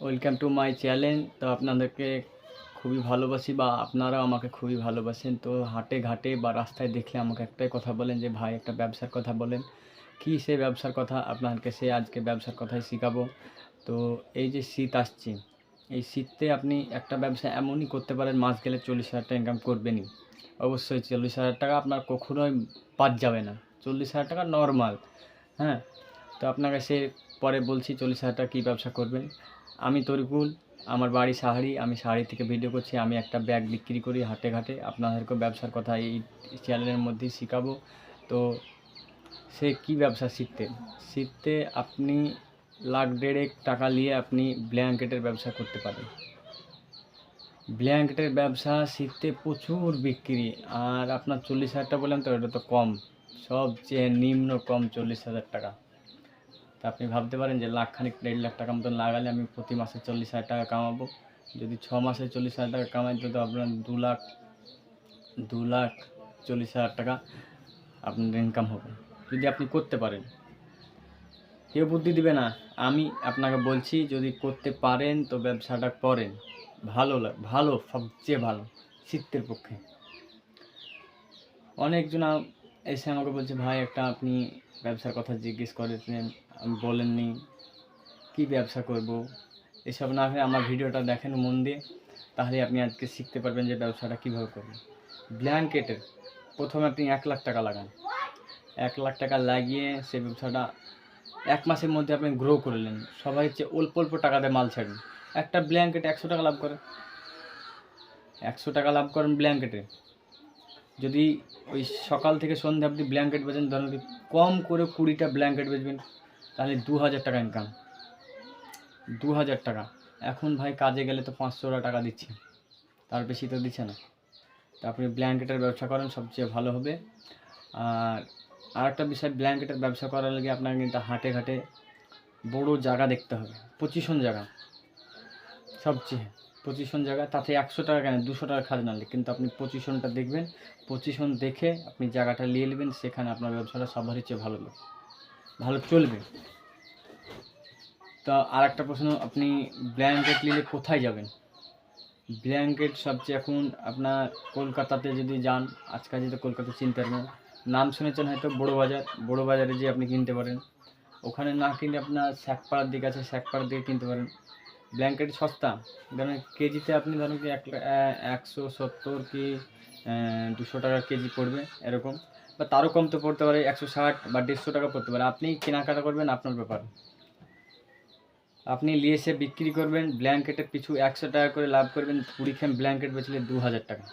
Welcome to my channel. তো আপনাদেরকে খুবই ভালোবাসি বা আপনারাও আমাকে খুবই ভালোবাসেন। তো হাটে ঘাটে বা রাস্তায় দেখলে আমাকে একটাই কথা বলেন যে, ভাই, একটা ব্যবসার কথা বলেন। কী সে ব্যবসার কথা? আপনাদেরকে সে আজকে ব্যবসার কথাই শেখাবো। তো এই যে শীত আসছে, এই শীতে আপনি একটা ব্যবসা এমনই করতে পারেন, মাস গেলে চল্লিশ হাজার টাকা ইনকাম করবেনই। অবশ্যই চল্লিশ হাজার টাকা আপনার কখনোই বাদ যাবে না। চল্লিশ হাজার টাকা নর্মাল হ্যাঁ? তো আপনাকে সে পরে বলছি, চল্লিশ হাজার টাকা কী ব্যবসা করবেন? আমি তরিকুল, আমার বাড়ি শাহারি আমি শাহারি থেকে ভিডিও করছি, আমি একটা ব্যাগ বিক্রি করি হাটে ঘাটে। আপনাদেরকে ব্যবসার কথা এই চ্যানেলের মধ্যেই শেখাবো। তো সে কি ব্যবসা শিখতে? শিখতে আপনি লাখ দেড়েক টাকা নিয়ে আপনি ব্ল্যাঙ্কেটের ব্যবসা করতে পারেন ব্ল্যাঙ্কেটের ব্যবসা শিখতে প্রচুর বিক্রি, আর আপনার চল্লিশ হাজার টাকা বললাম তো, এটা তো কম। সবচেয়ে নিম্ন কম চল্লিশ হাজার টাকা। আপনি ভাবতে পারেন যে লাখ খানিক দেড় লাখ টাকা মতন লাগালে আমি প্রতি মাসে চল্লিশ হাজার টাকা কামাবো। যদি ছ মাসে চল্লিশ হাজার টাকা কামাই তো আপনার দু লাখ দু লাখ চল্লিশ হাজার টাকা আপনার ইনকাম হবে। যদি আপনি করতে পারেন। কেউ বুদ্ধি দিবে না। আমি আপনাকে বলছি, যদি করতে পারেন তো ব্যবসাটা করেন। ভালো ভালো, সবচেয়ে ভালো, শীতের পক্ষে। অনেকজন এসে আমাকে বলছে, ভাই, একটা আপনি ব্যবসার কথা জিজ্ঞেস করেছেন আমি বলেননি, কি ব্যবসা করব? এসব না হয়ে আমার ভিডিওটা দেখেন মন দিয়ে তাহলে আপনি আজকে শিখতে পারবেন যে ব্যবসাটা কীভাবে করবেন ব্ল্যাঙ্কেটের প্রথমে আপনি এক লাখ টাকা লাগান। এক লাখ টাকা লাগিয়ে সেই ব্যবসাটা এক মাসের মধ্যে আপনি গ্রো করলেন সবাই হচ্ছে অল্প অল্প টাকা দিয়ে মাল ছাড়েন। একটা ব্ল্যাঙ্কেট একশো টাকা লাভ করেন। একশো টাকা লাভ করেন ব্ল্যাঙ্কেটে যদি ওই সকাল থেকে সন্ধ্যা আপনি ব্ল্যাঙ্কেট বেচেন, ধরুন কম করে কুড়িটা ব্ল্যাঙ্কেট বেচবেন। তাহলে দু হাজার টাকা ইনকাম দু হাজার টাকা। এখন ভাই কাজে গেলে তো পাঁচশো টাকা দিচ্ছে। তার বেশি তো দিচ্ছে না। তো আপনি ব্ল্যাঙ্কেটের ব্যবসা করেন, সবচেয়ে ভালো হবে। আর আরেকটা বিষয়, ব্ল্যাঙ্কেটের ব্যবসা করার লাগে আপনাকে কিন্তু হাটে ঘাটে বড় জায়গা দেখতে হবে। পঁচিশন জায়গা। সবচেয়ে পঁচিশন জায়গা। তাতে একশো টাকা কেন? দুশো টাকা খাজনা কিন্তু আপনি পঁচিশনটা দেখবেন। পঁচিশন দেখে আপনি জায়গাটা নিয়ে নেবেন। সেখানে আপনার ব্যবসাটা সবারই চেয়ে ভালো হবে। ভালো চলবে। তা আর একটা প্রশ্ন, আপনি ব্ল্যাঙ্কেট নিলে কোথায় যাবেন? ব্ল্যাঙ্কেট সবচেয়ে এখন আপনার কলকাতাতে যদি যান, আজকাল যদি কলকাতা চিনতে পারবেন নাম শুনেছেন হয়তো বড় বাজার, বড় বাজারে যে আপনি কিনতে পারেন। ওখানে না কিনে আপনার শ্যাকপাড়ার দিকে আছে, শ্যাকপাড়ার দিকে কিনতে পারেন। ব্ল্যাঙ্কেট সস্তা, ধরেন কেজিতে আপনি ধরুন কি এক একশো সত্তর কি দুশো টাকা কেজি পড়বে এরকম। বা তারও কম তো পড়তে পারে, একশো ষাট বা দেড়শো টাকা পড়তে পারে। আপনি কেনাকাটা করবেন আপনার ব্যাপার। আপনি নিয়ে এসে বিক্রি করবেন ব্ল্যাঙ্কেটের পিছু একশো টাকা করে লাভ করবেন কুড়ি খাম ব্ল্যাঙ্কেট বেচলে দু হাজার টাকা।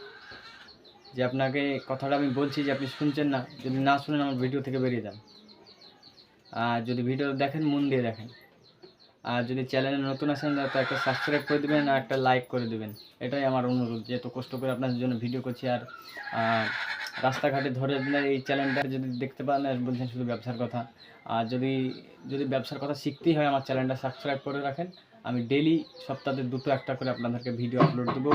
যে আপনাকে কথাটা আমি বলছি যে আপনি শুনছেন না, যদি না শুনেন আমার ভিডিও থেকে বেরিয়ে যান। আর যদি ভিডিও দেখেন, মন দিয়ে দেখেন। আর যদি চ্যানেলে নতুন আসেন তো একটা সাবস্ক্রাইব করে দেবেন আর একটা লাইক করে দেবেন। এটাই আমার অনুরোধ, যে এত কষ্ট করে আপনাদের জন্য ভিডিও করছি আর রাস্তাঘাটে ধরে এই চ্যানেলটা যদি দেখতে পান, আর বলছেন শুধু ব্যবসার কথা। আর যদি যদি ব্যবসার কথা শিখতেই হয়, আমার চ্যানেলটা সাবস্ক্রাইব করে রাখেন। আমি ডেলি সপ্তাহে দুটো একটা করে আপনাদেরকে ভিডিও আপলোড দেবো।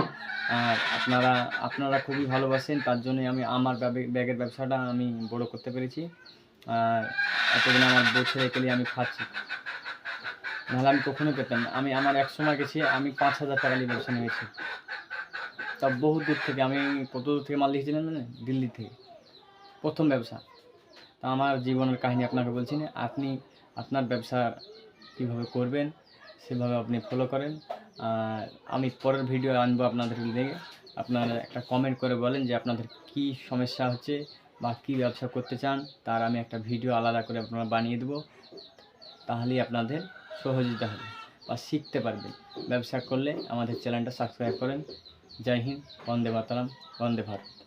আর আপনারা আপনারা খুবই ভালোবাসেন, তার জন্যই আমি আমার ব্যাগের ব্যবসাটা আমি বড় করতে পেরেছি। আর এতদিন আমার বসে রেখে আমি খাচ্ছি। নাহলে আমি কখনো পেতাম না। আমি আমার এক সময় গেছি, আমি পাঁচ হাজার টাকা নিয়ে ব্যবসা নিয়েছি। তা বহু দূর থেকে, আমি কত দূর থেকে মাল লিখেছিলাম জানেন? দিল্লি থেকে। প্রথম ব্যবসা। তা আমার জীবনের কাহিনী আপনাকে বলছি না, আপনি আপনার ব্যবসা কীভাবে করবেন, সেভাবে আপনি ফলো করেন। আর আমি পরের ভিডিও আনব আপনাদের দেখে আপনারা একটা কমেন্ট করে বলেন যে আপনাদের কি সমস্যা হচ্ছে বা কী ব্যবসা করতে চান। তার আমি একটা ভিডিও আলাদা করে আপনারা বানিয়ে দেবো। তাহলেই আপনাদের সহযোগিতা হবে বা শিখতে পারবেন ব্যবসা করলে আমাদের চ্যানেলটা সাবস্ক্রাইব করেন। জয় হিন্দ, বন্দে মাতরম, বন্দে ভারত।